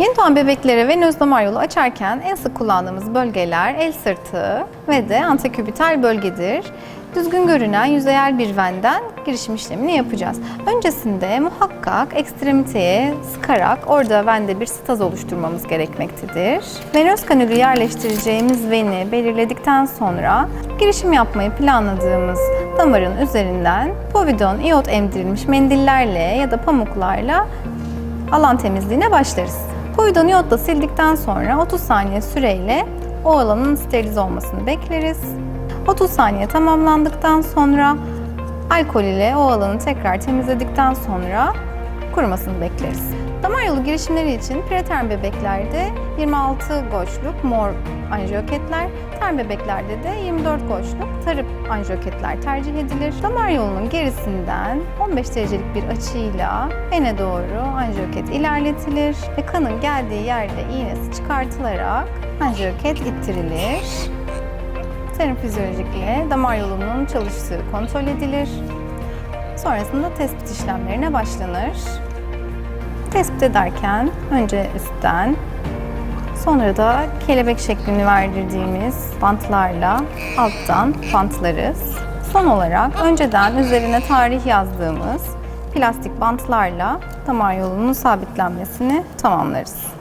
Yeni doğan bebeklere venöz damar yolu açarken en sık kullandığımız bölgeler el sırtı ve de antekübital bölgedir. Düzgün görünen yüzeyel bir venden girişim işlemini yapacağız. Öncesinde muhakkak ekstremiteye sıkarak orada vende bir staz oluşturmamız gerekmektedir. Venöz kanülü yerleştireceğimiz veni belirledikten sonra girişim yapmayı planladığımız damarın üzerinden povidon iot emdirilmiş mendillerle ya da pamuklarla alan temizliğine başlarız. Povidon iyotla sildikten sonra 30 saniye süreyle o alanın sterilize olmasını bekleriz. 30 saniye tamamlandıktan sonra alkol ile o alanı tekrar temizledikten sonra kurumasını bekleriz. Damar yolu girişimleri için preterm bebeklerde 26 goçluk mor anjiyoketler, term bebeklerde de 24 goçluk tarıp anjiyoketler tercih edilir. Damar yolunun gerisinden 15 derecelik bir açıyla ene doğru anjiyoket ilerletilir ve kanın geldiği yerde iğnesi çıkartılarak anjiyoket ittirilir. Serum fizyolojikle damar yolunun çalıştığı kontrol edilir. Sonrasında tespit işlemlerine başlanır. Tespit ederken önce üstten, sonra da kelebek şeklini verdirdiğimiz bantlarla alttan bantlarız. Son olarak önceden üzerine tarih yazdığımız plastik bantlarla damar yolunun sabitlenmesini tamamlarız.